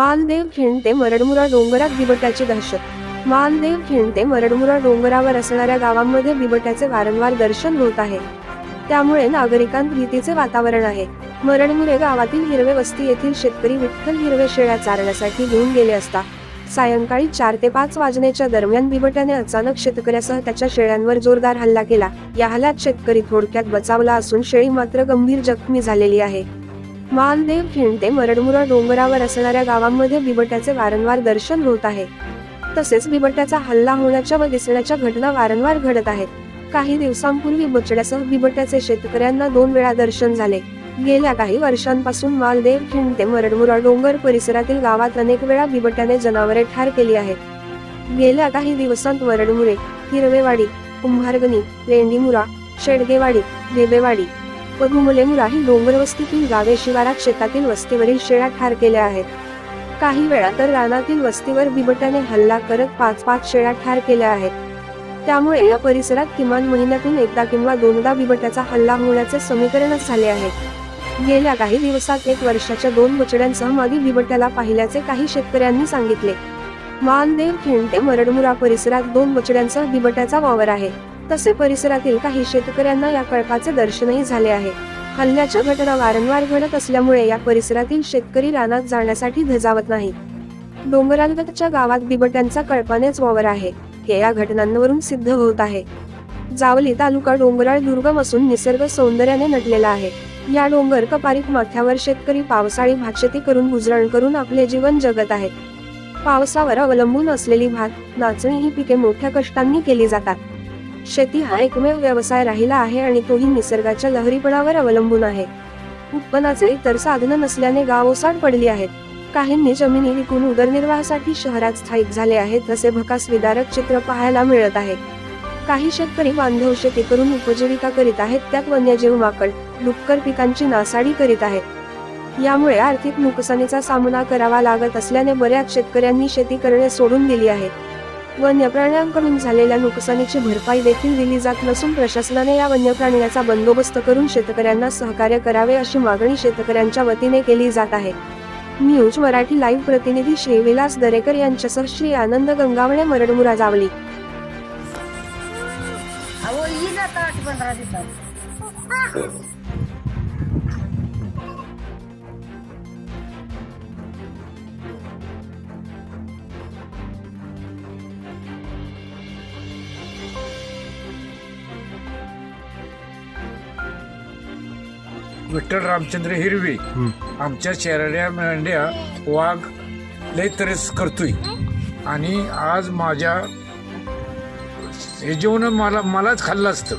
मालदेव खिंडते मरडमुरा डोंगरात बिबट्याची दहशत मालदेव खिंडते मरडमुरा डोंगरावर असणाऱ्या गावांमध्ये बिबट्याचे वारंवार दर्शन होत आहे. त्यामुळे नागरिकांत भीतीचे वातावरण आहे. मरडमुरे गावातील हिरवे वस्ती येथील शेतकरी विठ्ठल हिरवे शेळ्या चारण्यासाठी घेऊन गेले असता सायंकाळी चार ते पाच वाजण्याच्या दरम्यान बिबट्याने अचानक शेतकऱ्यासह त्याच्या शेळ्यांवर जोरदार हल्ला केला. या हल्ल्यात शेतकरी थोडक्यात बचावला असून शेळी मात्र गंभीर जखमी झालेली आहे. मालदेव खिंडते मरडमुरा डोंगरावर असणाऱ्या गावांमध्ये बिबट्याचे वारंवार दर्शन होत आहे. तसेच बिबट्याचा हल्ला होण्याच्या व दिसण्याच्या घटना वारंवार घडत आहेत. काही दिवसांपूर्वी बचड्यासह बिबट्याचे शेतकऱ्यांना दोन वेळा दर्शन झाले. गेल्या काही वर्षांपासून मालदेव खिंडते मरडमुरा डोंगर परिसरातील गावात अनेक वेळा बिबट्याने जनावरे ठार केली आहेत. गेल्या काही दिवसांत वरडमुरे हिरवेवाडी कुंभारगणी लेंडीमुरा शेडगेवाडी देबेवाडी व घुमलेमुरा डोंगरवस्तीतील गावे शिवारात शेतातील वस्तीवरील शेळ्या ठार केल्या आहेत. काही वेळा तर रानातील वस्तीवर बिबट्याने हल्ला करत पाच पाच शेळ्या ठार केल्या आहेत. त्यामुळे या परिसरात किमान महिन्यातून एकदा किंवा दोनदा बिबट्याचा हल्ला होण्याचे समीकरणच झाले आहे. गेल्या काही दिवसात एक वर्षाच्या दोन बछड्यांसह मादी बिबट्याला पाहिल्याचे काही शेतकऱ्यांनी सांगितले. मानदेव खिंडते मरडमुरा परिसरात दोन बछड्यांसह बिबट्याचा वावर आहे. तसे परिसरातील काही शेतकऱ्यांना या कळपाचे दर्शनही झाले आहे. हल्ल्याच्या घटना वारंवार घडत असल्यामुळे या परिसरातील शेतकरी रानात जाण्यासाठी धजावत नाहीत. डोंगरालगतच्या गावात बिबट्यांचा कळपानेच वावर आहे. हे या घटनांवरून सिद्ध होत आहे. जावली तालुका डोंगराळ दुर्गम असून निसर्ग सौंदर्याने नटलेला आहे. या डोंगर कपारीत माथ्यावर शेतकरी पावसाळी भातशेती करून गुजरण करून आपले जीवन जगत आहेत. पावसावर अवलंबून असलेली भात नाचणी ही पिके मोठ्या कष्टांनी केली जातात. शेती हा एकमेव व्यवसाय राहिला आहे आणि तोही निसर्गाच्या लहरीपणावर अवलंबून आहे. उत्पन्नाचे इतर साधनं नसल्याने गाव ओसाड पडली आहेत. काहींनी जमिनी विकून उदरनिर्वाहासाठी शहरात स्थायिक झाले आहेत असे भकास विदारक चित्र पाहायला मिळत आहे. काही शेतकरी बांधव शेती करून उपजीविका करीत आहेत त्यात वन्यजीव माकड डुक्कर पिकांची नासाडी करीत आहेत. यामुळे आर्थिक नुकसानीचा सामना करावा लागत असल्याने बऱ्याच शेतकऱ्यांनी शेती करणे सोडून दिली आहे. वन्य प्राण्यांकडून झालेल्या न्नुकसानीची भरपाई देखील दिली जात नसून प्रशासनाने या वन्य प्राण्यांचा बंदोबस्त करून शेतकऱ्यांना सहकार्य करावे अशी मागणी शेतकऱ्यांच्या वतीने केली जात आहे. न्यूज मराठी लाईव्ह प्रतिनिधी श्रीविलास दरेकर यांच्यासह श्री आनंद गंगावणे मरडमुरा जावली अहो येईल आता आठ पंधरा दिवसात. विठ्ठल रामचंद्र हिरवे. आमच्या शेरड्या मेंढ्या वाघ लय तरेस करतोय. आणि आज माझ्या हे जेवण मला मलाच खाल्लं असतं.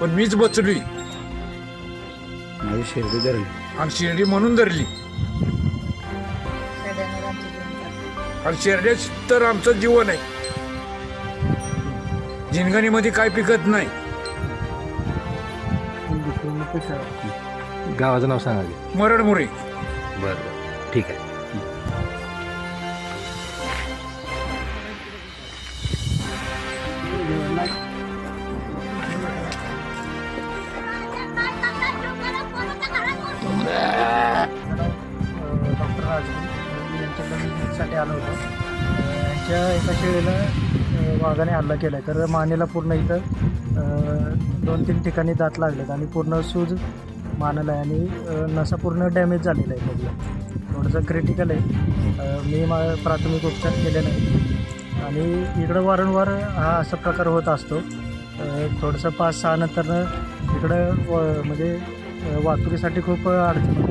पण मीच बचलोय. माझी शेरडी धरली. आणि शिर्डी म्हणून धरली. आणि शेरड्याच तर आमचं जीवन आहे. जिनगणीमध्ये काय पिकत नाही. गावाचं नाव सांगा की. मरणमुरे बरं बरं. ठीक आहे. डॉक्टर राजगुरू यांच्याकडे विजिटसाठी आलो होतो अं, यांच्या एका शेळीला अं, वाघाने हल्ला केला आहे तर मानेला पूर्ण इथं अं, दोन तीन ठिकाणी दात लागलेत आणि पूर्ण सूज मानला आहे आणि नसा पूर्ण डॅमेज झालेला आहे त्यातला. थोडंसं क्रिटिकल आहे. मी मा प्राथमिक उपचार केले नाही आणि इकडं वारंवार हा असा प्रकार होत असतो. थोडंसं पाच सहा नंतर इकडं व- म्हणजे वाहतुकीसाठी खूप अडचण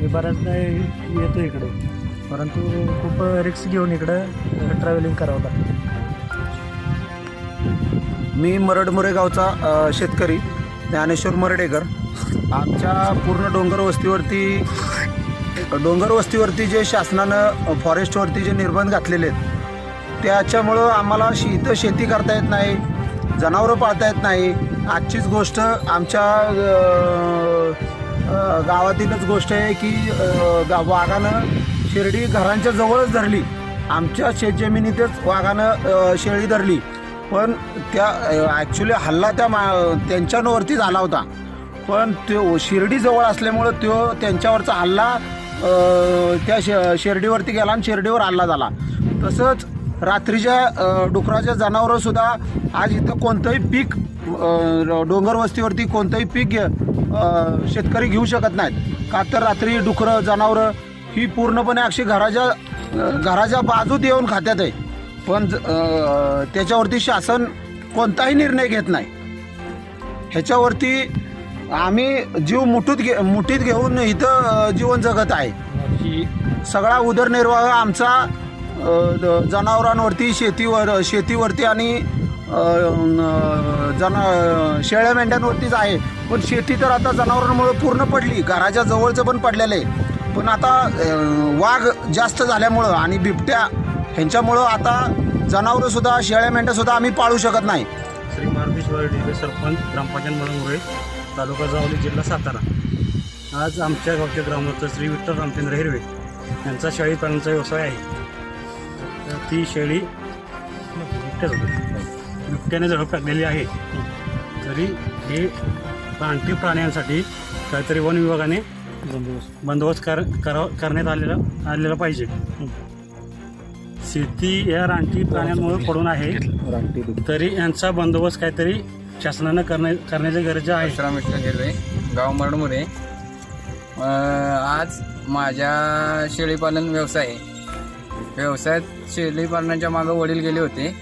मी बऱ्याचदा येतो इकडे. परंतु खूप रिक्स घेऊन इकडं ट्रॅव्हलिंग करावं लागतं. मी मरडमुरे गावचा शेतकरी ज्ञानेश्वर मरडेकर. आमच्या पूर्ण डोंगर वस्तीवरती डोंगर वस्तीवरती जे शासनानं फॉरेस्टवरती जे निर्बंध घातलेले आहेत त्याच्यामुळं आम्हाला शे इथं शेती करता येत नाही जनावरं पाळता येत नाही. आजचीच गोष्ट आमच्या गावातीलच गोष्ट आहे की गा वाघानं शिर्डी घरांच्या जवळच धरली. आमच्या शेतजमिनीतच वाघानं शेळी धरली. पण त्या ॲक्च्युली हल्ला त्या मा त्यांच्यावरती झाला होता. पण तो शिर्डी जवळ असल्यामुळं तो त्यांच्यावरचा हल्ला त्या शे गेला आणि शिर्डीवर हल्ला झाला. तसंच रात्रीच्या डुकराच्या जनावरं सुद्धा आज इथं कोणतंही पीक डोंगरवस्तीवरती डोंगर वस्तीवरती कोणतंही पीक घे शेतकरी घेऊ शकत नाहीत. का तर रात्री डुकरं जनावरं ही पूर्णपणे अशी घराच्या घराच्या बाजूत येऊन खात्यात आहे. पण ज- त्याच्यावरती शासन कोणताही निर्णय घेत नाही. ह्याच्यावरती आम्ही जीव मुठीत घे मुठीत घेऊन इथं जीवन जगत आहे. सगळा उदरनिर्वाह आमचा जनावरांवरती शेतीवर शेतीवरती आणि जना शेळ्या मेंढ्यांवरतीच आहे. पण शेती तर आता जनावरांमुळे पूर्ण पडली. घराच्या जवळचं पण पडलेलं आहे. पण आता वाघ जास्त झाल्यामुळं आणि बिबट्या ह्यांच्यामुळं आता जनावरं सुद्धा शेळ्या मेंढ्या सुद्धा आम्ही पाळू शकत नाही. श्री मारुतीश्वर डिग्री सरपंच ग्रामपंचायत मळमुळे तालुका जावली जिल्हा सातारा. आज आमच्या गावचे ग्रामस्थ श्री विठ्ठल रामचंद्र हिरवे यांचा शेळी पालनाचा व्यवसाय आहे. तर ती शेळी बिबट्याने झडप टाकलेली आहे. तरी हे रानटी प्राण्यांसाठी काहीतरी वन विभागाने बंदोबस्त. कर करा करण्यात आलेला आलेला पाहिजे. शेती या रानटी प्राण्यांमुळे पडून आहे. तरी यांचा बंदोबस्त काहीतरी शासनानं करण्या करण्याची गरज आहे. विठ्ठल हिरवे गाव मरडमुरे. आज माझ्या शेळीपालन व्यवसाय. आहे. व्यवसायात शेळीपालनाच्या मागं वडील गेले होते.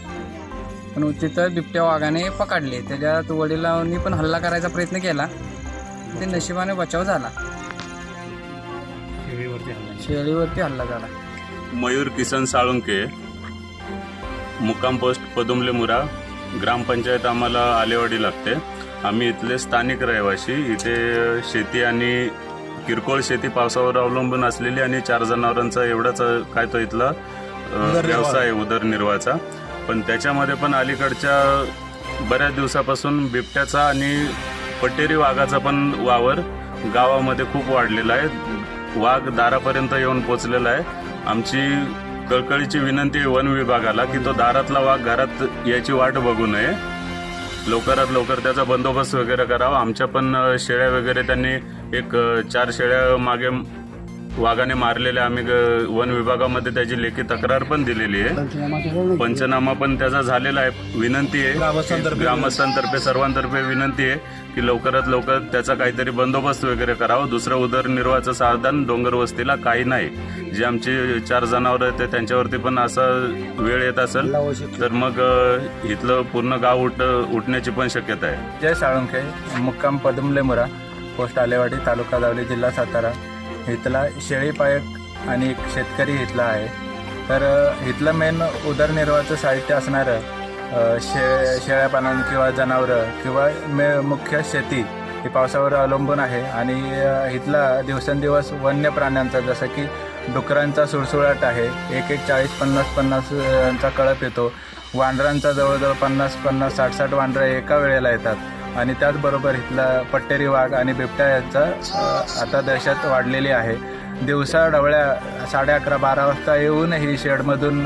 पण तिथं बिबट्या वाघाने पकडले. त्याच्यात वडिलांनी पण हल्ला करायचा प्रयत्न केला. ते नशिबाने बचाव झाला. शेळीवरती हल्ला. शेळीवरती हल्ला झाला. मयूर किसन साळुंके मुक्काम पोस्ट पदुमले मुरा ग्रामपंचायत आम्हाला आलेवाडी लागते. आम्ही इथले स्थानिक रहिवासी इथे शेती आणि किरकोळ शेती पावसावर अवलंबून असलेली आणि चार जनावरांचा एवढाच काय तो इथला व्यवसाय आहे उदरनिर्वाहाचा. पण त्याच्यामध्ये पण अलीकडच्या बऱ्याच दिवसापासून बिबट्याचा आणि पट्टेरी वाघाचा पण वावर गावामध्ये खूप वाढलेला आहे. वाघ दारापर्यंत येऊन पोचलेला आहे. आमची कळकळीची विनंती आहे वन विभागाला की तो दारातला वाघ घरात याची वाट बघू नये. लवकरात लवकर त्याचा बंदोबस्त वगैरे करावा. आमच्या पण शेळ्या वगैरे त्यांनी एक चार शेळ्या मागे वाघाने मारलेल्या आम्ही वन विभागामध्ये त्याची लेखी तक्रार पण दिलेली आहे. पंचनामा पण त्याचा झालेला आहे. विनंती आहे ग्रामस्थांतर्फे सर्वांतर्फे विनंती आहे की लवकरात लवकर त्याचा काहीतरी बंदोबस्त वगैरे करावा. दुसरं उदरनिर्वाहाचं साधन डोंगर वस्तीला काही नाही. जे आमचे चार जनावर आहेत ते त्यांच्यावरती पण असा वेळ येत असेल तर मग इथलं पूर्ण गाव उठ उठण्याची पण शक्यता आहे. जय साळुंखे मुक्काम पदमलेमुरा पोस्ट आलेवाडी तालुका दावली जिल्हा सातारा. इथला शेळीपायक आणि एक शेतकरी इथला आहे. तर इथलं मेन उदरनिर्वाहाचं साहित्य असणारं शे शेळ्या पालन किंवा जनावरं किंवा मे मुख्य शेती ही पावसावर अवलंबून आहे. आणि इथला दिवसेंदिवस वन्य प्राण्यांचा जसं की डुकरांचा सुळसुळाट आहे. एक एक चाळीस पन्नास पन्नास कळप येतो. वांढरांचा जवळजवळ पन्नास पन्नास साठ साठ वांढरं एका वेळेला येतात. आणि त्याचबरोबर इथला पट्टेरी वाघ आणि बिबट्या यांचा आता दहशत वाढलेली आहे. दिवसा डवळ्या साडे अकरा बारा वाजता येऊन ही शेडमधून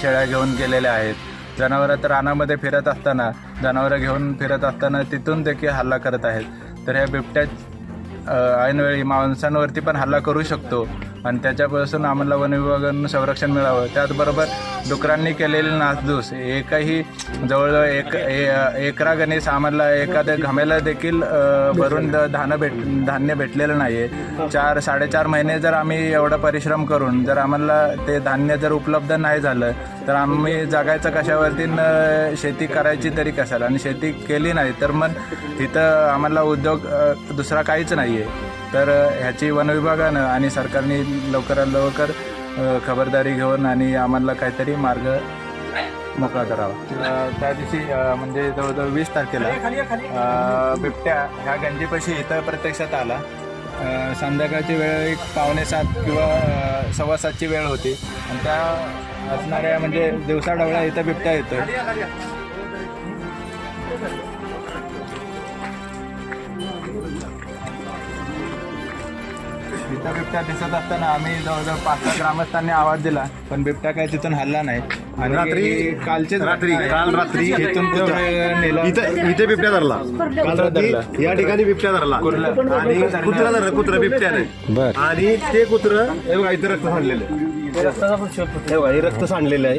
शेळ्या घेऊन गेलेल्या आहेत. जनावरं तर रानामध्ये फिरत असताना जनावरं घेऊन फिरत असताना तिथून देखील हल्ला करत आहेत. तर ह्या बिबट्या ऐनवेळी माणसांवरती पण हल्ला करू शकतो. आणि त्याच्यापासून आम्हाला वन विभागानं संरक्षण मिळावं. त्याचबरोबर डुकरांनी केलेली नासधूस एकही जवळजवळ एक ए- एकरा गणेश आम्हाला एखाद्या घमेला देखील भरून द- भेट धान्य भेटलेलं नाही आहे चार साडेचार महिने जर आम्ही एवढा परिश्रम करून जर आम्हाला ते धान्य जर उपलब्ध नाही झालं तर आम्ही जगायचं कशावरती न शेती करायची तरी कशाला? आणि शेती केली नाही तर मग तिथं आम्हाला उद्योग दुसरा काहीच नाही आहे तर ह्याची वनविभागानं आणि सरकारने लवकरात लवकर खबरदारी घेऊन आणि आम्हाला काहीतरी मार्ग मोकळा करावा. त्या दिवशी म्हणजे जवळजवळ वीस तारखेला बिबट्या ह्या गंजीपाशी इथं प्रत्यक्षात आला. संध्याकाळची वेळ एक पावणे सात किंवा सव्वा सातची वेळ होती. आणि त्या असणाऱ्या म्हणजे दिवसा इथं बिबट्या येतो इथं बिबट्या दिसत असताना आम्ही जवळजवळ पाच सहा ग्रामस्थांनी आवाज दिला पण बिबट्या काही तिथून हल्ला नाही. आणि रात्री कालचे रात्री काल रात्री इथून कुत्रा नेला. इथे इथे बिबट्या धरला. काल रात्री या ठिकाणी बिबट्या धरला. आणि कुत्रा धरलं कुत्र बिबट्याने बर. आणि ते कुत्र हे बघा इथे रक्त सांडलेलं आहे. हे बघा हे रक्त सांडलेलं आहे.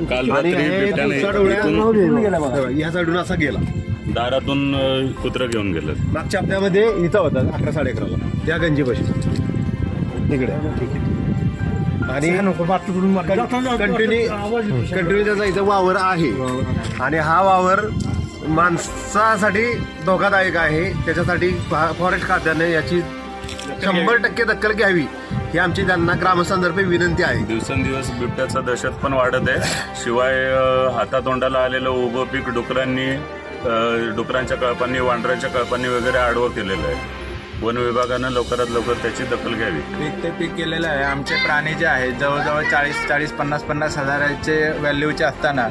काल आणि रात्री हे बिबट्याने दुसऱ्या डोळ्या इथून बघा, ह्या साईडून असा गेला. दारातून अ, कुत्रं घेऊन गेलं मागच्या हप्त्यामध्ये इथं होता अकरा साडे अकराला. त्या गंजीपाशी. इकडे. आणि कंटिन्यू कंटिन्यू त्याचा इथं वावर आहे. आणि हा वावर माणसासाठी धोकादायक आहे. त्याच्यासाठी फा- फॉरेस्ट खात्याने याची शंभर टक्के दखल घ्यावी ही आमची त्यांना ग्रामस्थांतर्फे विनंती आहे. दिवसेंदिवस बिबट्याचा दहशत पण वाढत आहे. शिवाय अ, हातातोंडाला आलेलं उभं पीक डुकरांनी डुकरांच्या कळपांनी वांढरांच्या कळपांनी वगैरे आडवं केलेलं आहे. वन विभागानं लवकरात लवकर त्याची दखल घ्यावी. पीक ते पीक केलेलं आहे. आमचे प्राणी जे आहेत जवळजवळ चाळीस चाळीस पन्नास पन्नास हजाराचे व्हॅल्यूचे असताना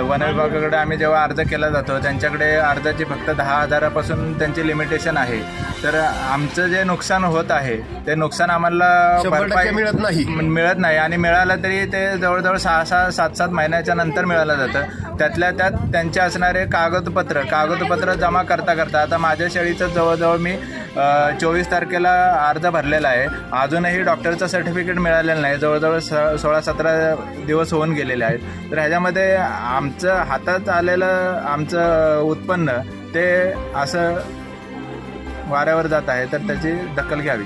वन विभागाकडे आम्ही जेव्हा अर्ज केला जातो त्यांच्याकडे अर्जाची फक्त दहा हजारापासून त्यांची लिमिटेशन आहे. तर आमचं जे नुकसान होत आहे ते नुकसान आम्हाला भरपाई मिळत नाही. मिळत नाही. आणि मिळालं तरी ते जवळजवळ सहा सहा सात सात महिन्याच्या नंतर मिळालं जातं. त्यातल्या त्यात त्यांचे असणारे कागदपत्र कागदपत्र जमा करता करता आता माझ्या शेळीचं जवळजवळ मी चोवीस तारखेला अर्ज भरलेला आहे. अजूनही डॉक्टरचं सर्टिफिकेट मिळालेलं नाही. जवळजवळ स सोळा सतरा दिवस होऊन गेलेले आहेत. तर ह्याच्यामध्ये आमचं हातात आलेलं आमचं उत्पन्न ते असं वाऱ्यावर जात आहे. तर त्याची दखल घ्यावी.